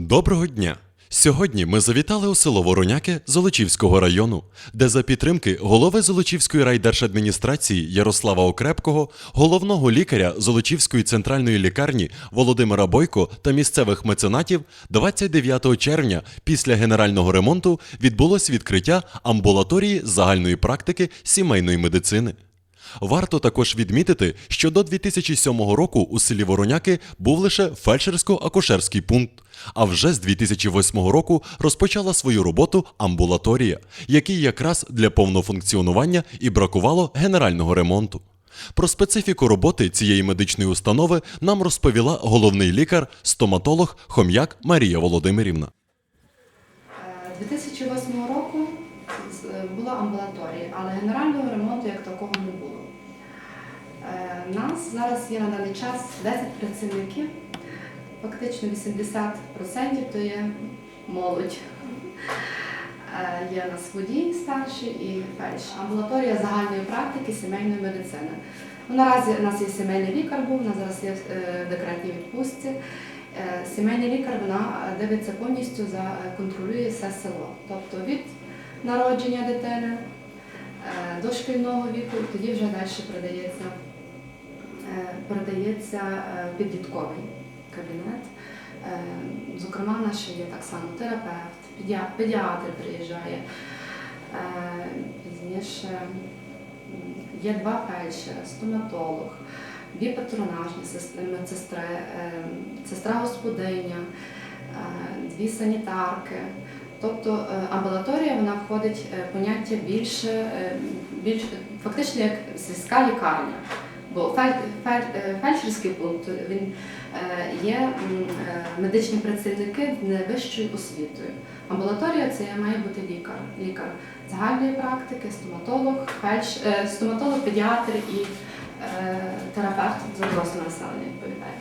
Доброго дня! Сьогодні ми завітали у село Вороняки Золочівського району, де за підтримки голови Золочівської райдержадміністрації Ярослава Окрепкого, головного лікаря Золочівської центральної лікарні Володимира Бойко та місцевих меценатів 29 червня після генерального ремонту відбулось відкриття амбулаторії загальної практики сімейної медицини. Варто також відмітити, що до 2007 року у селі Вороняки був лише фельдшерсько-акушерський пункт, а вже з 2008 року розпочала свою роботу амбулаторія, якій якраз для повного функціонування і бракувало генерального ремонту. Про специфіку роботи цієї медичної установи нам розповіла головний лікар, стоматолог Хом'як Марія Володимирівна. Е, 2008 року е, була амбулаторія, але генерального ремонту як такого не було. Е, Нас зараз є на даний час 10 працівників, фактично 80% то є молодь. Е, Є у нас водій старший і фельдшер. Амбулаторія загальної практики сімейної медицини. Ну, наразі у нас є сімейний лікар був, у нас зараз є е, в декретній відпустці. Е, Сімейний лікар вона дивиться повністю за контролює все село. Тобто від народження дитини до шкільного віку, тоді вже далі передається, е, передається е, підлітковий кабінет. Е, Зокрема, наш є так само терапевт, педіатр приїжджає. Е, Пізніше є два фельдшери, стоматолог, дві патронажні медсестри, сестра господиня, дві санітарки. Тобто амбулаторія вона входить е, поняття більше, е, більш фактично як сільська лікарня. Бо е, фельдшерський пункт він е, є е, медичні працівники з найвищою освітою. Амбулаторія це має бути лікар, лікар загальної практики, стоматолог, фельдш, стоматолог, педіатр і терапевт за доросле населення відповідає.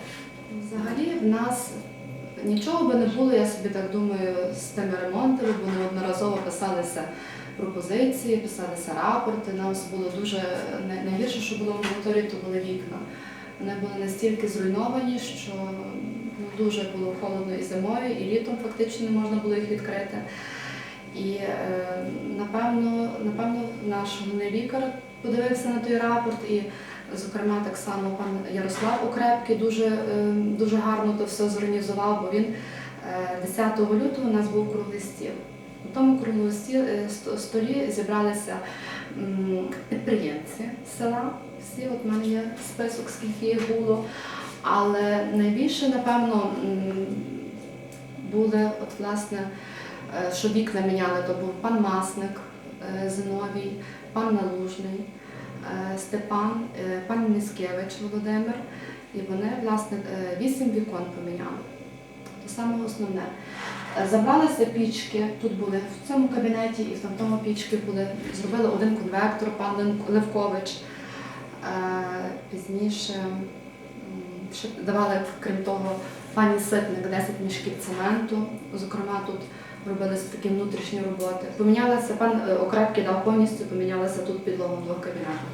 Взагалі в нас нічого би не було, я собі так думаю, з тими ремонтами, бо неодноразово писалися пропозиції, писалися рапорти. Нас було дуже найгірше, що було в амбулаторії, то були вікна. Вони були настільки зруйновані, що ну, дуже було холодно і зимою, і літом фактично не можна було їх відкрити. І е, напевно, напевно, наш головний лікар подивився на той рапорт, і, зокрема, так само пан Ярослав Окрепкий дуже, е, дуже гарно то все зорганізував, бо він е, 10 лютого у нас був круглий стіл. У тому круглому е, сто- столі зібралися підприємці села. Всі, от в мене є список, скільки їх було. Але найбільше, напевно, були, от, власне, е, що вікна міняли, то був пан Масник е, Зиновій, пан Налужний, Степан, пан Міскевич Володимир. І вони, власне, вісім вікон поміняли. То саме основне. Е, Забралися пічки, тут були в цьому кабінеті і в тому пічки були, зробили один конвектор, пан Левкович. Е, Пізніше давали, крім того, пані Ситник 10 мішків цементу. Зокрема, тут робилися такі внутрішні роботи. Помінялася, пан е, Окрепкий дав повністю, помінялася тут підлога в двох кабінетах.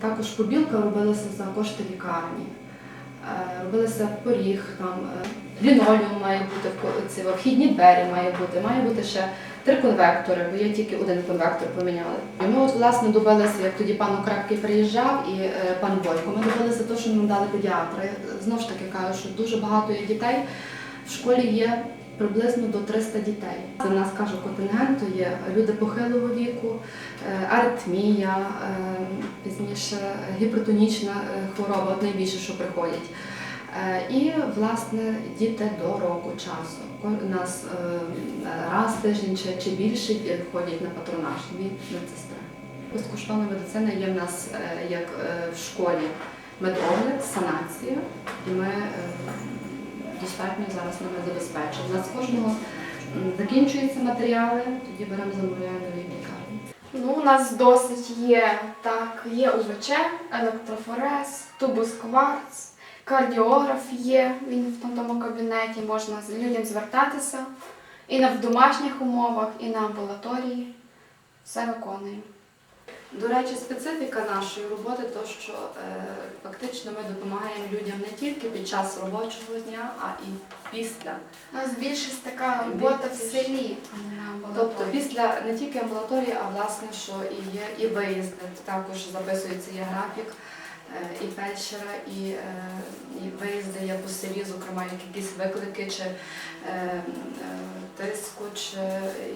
Також побілка робилася за кошти лікарні. Е, Робилися поріг, там е, лінолеум має бути, в вхідні двері має бути, має бути ще три конвектори, бо я тільки один конвектор поміняли. І ми от власне добилися, як тоді пан Окрепкий приїжджав і е, пан Бойко. Ми добилися того, що нам дали педіатри. Знову ж таки кажу, що дуже багато є дітей. В школі є приблизно до 300 дітей. В нас кажу контингент, то є люди похилого віку, е, аритмія, е, пізніше гіпертонічна е, хвороба, найбільше, що приходять. І, власне, діти до року часу. У нас раз в тиждень чи, більше ходять на патронаж, дві медсестри. Безкоштовна медицина є в нас як в школі медогляд, санація, і ми достатньо зараз ними забезпечені. У нас кожного закінчуються матеріали, тоді беремо замовляємо до лікарні. Ну, у нас досить є так, є УВЧ, електрофорез, тубус кварц, кардіограф є, він в тому кабінеті, можна людям звертатися і на в домашніх умовах, і на амбулаторії. Все виконуємо. До речі, специфіка нашої роботи, то що е, фактично ми допомагаємо людям не тільки під час робочого дня, а і після. У нас більшість така робота в селі, Тобто після не тільки амбулаторії, а власне, що і є і виїзди. Також записується є графік і фельдшера, і, е, і виїзди є по селі, зокрема, як якісь виклики, чи е, е, тиску, чи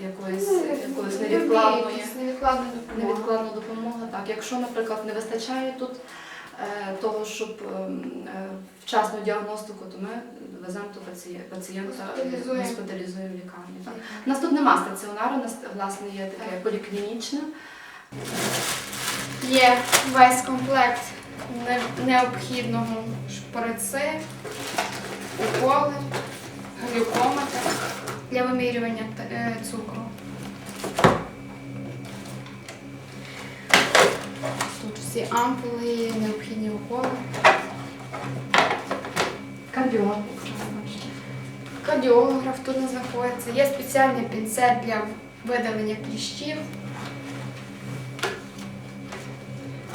якоїсь, якоїсь невідкладної. невідкладна допомога. Невідкладна допомога. Так, якщо, наприклад, не вистачає тут е, того, щоб ем, е, вчасну діагностику, то ми веземо до пацієнта, пацієнта Госпіталізуємо. госпіталізуємо в лікарні. Так. У нас тут нема стаціонару, у нас власне є таке поліклінічне. Є весь комплект необхідного шприци, уколи, глюкометр для вимірювання е, цукру. Тут всі ампули, необхідні уколи. Кардіолог. Кардіограф тут не знаходиться. Є спеціальний пінцет для видалення кліщів.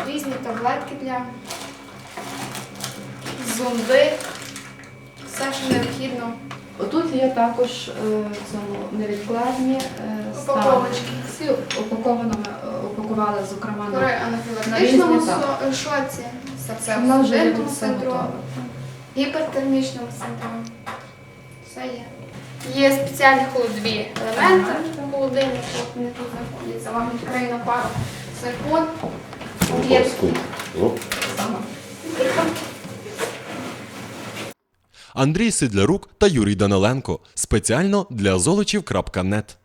Різні таблетки для зонди. Все, що необхідно. Отут є також е, в цьому невідкладні е, Упаковочки. Всі упаковано ми е, упакували, зокрема При на анафілактичному різні, так. шоці, нас вже є серцево-судинному тут все синдрому, гіпертермічному синдромі. Все є. Є спеціальні холодові елементи в холодильнику, вони тут знаходяться. Вам відкрию на пару секунд. Андрій Сидлярук та Юрій Даниленко. Спеціально для золочів.нет.